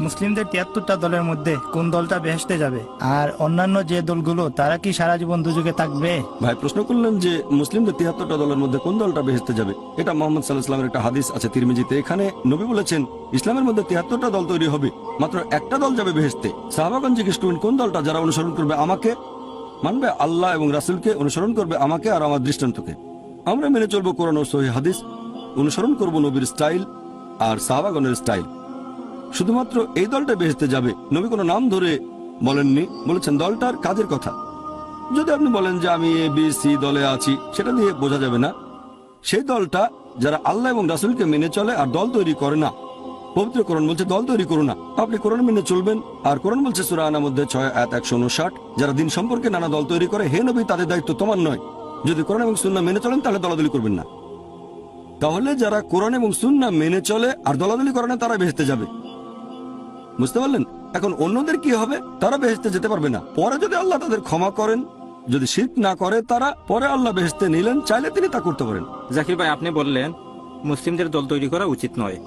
মুসলিমদের তিয়াত্তরটা দলের মধ্যে কোন দলটা বেহেস্তে যাবে? আর অন্যান্য যে দলগুলো তারা কি সারা জীবন দুযুগে থাকবে? ভাই প্রশ্ন করলেন যে মুসলিমদের তিয়াত্তরটা দলের মধ্যে কোন দলটা বেহেস্তে যাবে? এটা মোহাম্মদ সাল্লাহ ইসলামের একটা হাদিস আছে তিরমিজিতে। এখানে নবী বলেছেন ইসলামের মধ্যে তিয়াত্তরটা দল তৈরি হবে মাত্র একটা দল যাবে বেহেস্তে সাহাবাগঞ্জ জিজ্ঞেস করবেন কোন দলটা যারা অনুসরণ করবে আমাকে? মানবে আল্লাহ এবং রাসুলকে অনুসরণ করবে আমাকে আর আমার দৃষ্টান্তকে। আমরা মেনে চলবো কোরআন ও সহি হাদিস। অনুসরণ করব নবীর স্টাইল আর সাহাবাগনের স্টাইল। শুধুমাত্র এই দলটা বেহেস্তে যাবে। নবী কোনো নাম ধরে বলেননি, বলেছেন দলটার কাজের কথা। যদি আপনি বলেন যে আমি এ বি সি দলে আছি, সেটা দিয়ে বোঝা যাবে না। সেই দলটা যারা আল্লাহ এবং রাসুলকে মেনে চলে আর দল তৈরি করে না। পবিত্র কোরআন বলছে, দল তৈরি করো না। আপনি কোরআন মেনে চলবেন। আর কোরআন বলছে, সুরা মধ্যে ছয় এক একশো উনষাট, যারা দিন সম্পর্কে নানা দল তৈরি করে, হে নবী, তাদের দায়িত্ব তোমার নয়। যদি কোরআন এবং সুন্না মেনে চলেন, তাহলে দলাদলি করবেন না। তাহলে যারা কোরআন এবং সুন্না মেনে চলে আর দলাদলি করে না, তারা বেহেতে যাবে। বুঝতে পারলেন? এখন অন্যদের কি হবে? তারা বেহেস্তে যেতে পারবে না। পরে যদি আল্লাহ তাদের ক্ষমা করেন, যদি শীত না করে, তারা পরে আল্লাহ বেহেস্তে নিলেন, চাইলে তিনি তা করতে পারেন। জাকির ভাই, আপনি বললেন, মুসলিমদের দল তৈরি করা উচিত নয়।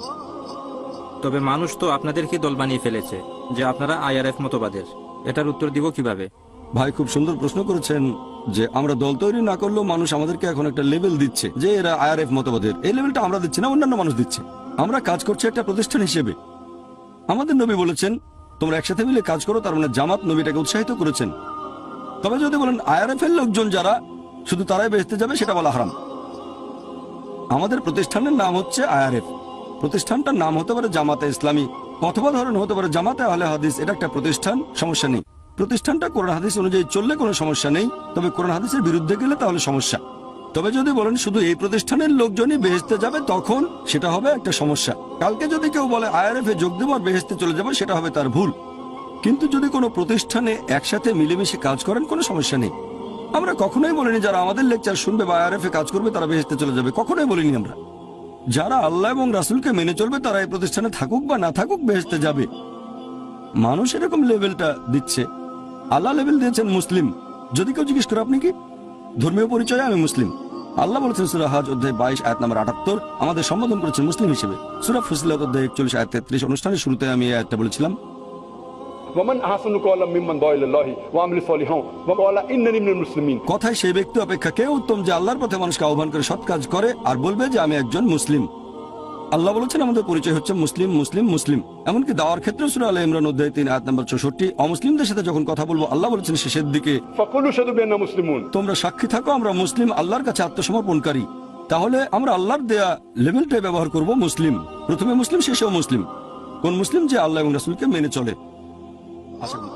তবে মানুষ তো আপনাদেরকে দল বানিয়ে ফেলেছে, যে আপনারা আইআরএফ মতবাদের। এটার উত্তর দিব কীভাবে? ভাই খুব সুন্দর প্রশ্ন করেছেন যে আমরা দল তৈরি না করলেও মানুষ আমাদেরকে এখন একটা লেভেল দিচ্ছে, যে এরা আইআরএফ মতবাদের। এই লেভেলটা আমরা দিচ্ছি না, অন্যান্য মানুষ দিচ্ছে। আমরা কাজ করছি একটা প্রতিষ্ঠান হিসেবে। আমাদের নবী বলেছেন, তোমরা একসাথে মিলে কাজ করো, তার মানে জামাত নবীটাকে উৎসাহিত করেছেন। তবে যদি বলেন আইআরএফ এর লোকজন যারা, শুধু তারাই বেসতে যাবে, সেটা বলা হারাম। আমাদের প্রতিষ্ঠানের নাম হচ্ছে আইআরএফ। প্রতিষ্ঠানটার নাম হতে পারে জামাতে ইসলামী, অথবা ধরেন হতে পারে জামাতে আহলে হাদিস, এটা একটা প্রতিষ্ঠান, সমস্যা নেই। প্রতিষ্ঠানটা কোরআন হাদিস অনুযায়ী চললে কোনো সমস্যা নেই, তবে কোরআন হাদিসের বিরুদ্ধে গেলে তাহলে সমস্যা। তবে যদি বলেন শুধু এই প্রতিষ্ঠানের লোকজনই বেহেস্তে যাবে, তখন সেটা হবে একটা সমস্যা। কালকে যদি কেউ বলে আইআরএফ এ যোগ দেবো আর বেহেস্তে চলে যাবে, সেটা হবে তার ভুল। কিন্তু যদি কোনো প্রতিষ্ঠানে একসাথে মিলেমিশে কাজ করেন, কোনো সমস্যা নেই। আমরা কখনোই বলিনি যারা আমাদের লেকচার শুনবে বা আইআরএফ এ কাজ করবে, তারা বেহেস্তে চলে যাবে। কখনোই বলিনি আমরা। যারা আল্লাহ এবং রাসুলকে মেনে চলবে, তারা এই প্রতিষ্ঠানে থাকুক বা না থাকুক বেহেস্তে যাবে। মানুষ এরকম লেভেলটা দিচ্ছে। আল্লাহ লেবেল দিয়েছেন মুসলিম। যদি কেউ জিজ্ঞেস করে আপনি কি? ধর্মীয় পরিচয় আমি মুসলিম। আল্লাহ বলেছেন সুরা হাজ অধ্যায় বাইশ আয়াত নাম্বার আটাত্তর আমাদের সম্বোধন করেছেন মুসলিম হিসেবে। সুরা ফুসিলাত অধ্যায় একচল্লিশ আয় তেত্রিশ অনুষ্ঠানের শুরুতে আমি এই আয়াতটা বলেছিলাম। কথায় সেই ব্যক্তি অপেক্ষা কে উত্তম যে আল্লাহর পথে মানুষকে আহ্বান করে সৎ কাজ করে আর বলবে যে আমি একজন মুসলিম। আল্লাহ বলেছেন আমাদের পরিচয় হচ্ছে মুসলিম মুসলিম মুসলিম। এমনকি দাওয়ার ক্ষেত্রে সুরা আল ইমরান অধ্যায় তিন আয় নম্বর চৌষট্টি অমুসলিমদের সাথে যখন কথা বলব আল্লাহ বলেছেন শেষের দিকে তোমরা সাক্ষী থাকো আমরা মুসলিম আল্লাহর কাছে আত্মসমর্পণকারী। তাহলে আমরা আল্লাহর দেয়া লেভেলটাই ব্যবহার করব মুসলিম। প্রথমে মুসলিম শেষেও মুসলিম। কোন মুসলিম যে আল্লাহ এবং রাসুলকে মেনে চলে? আসলে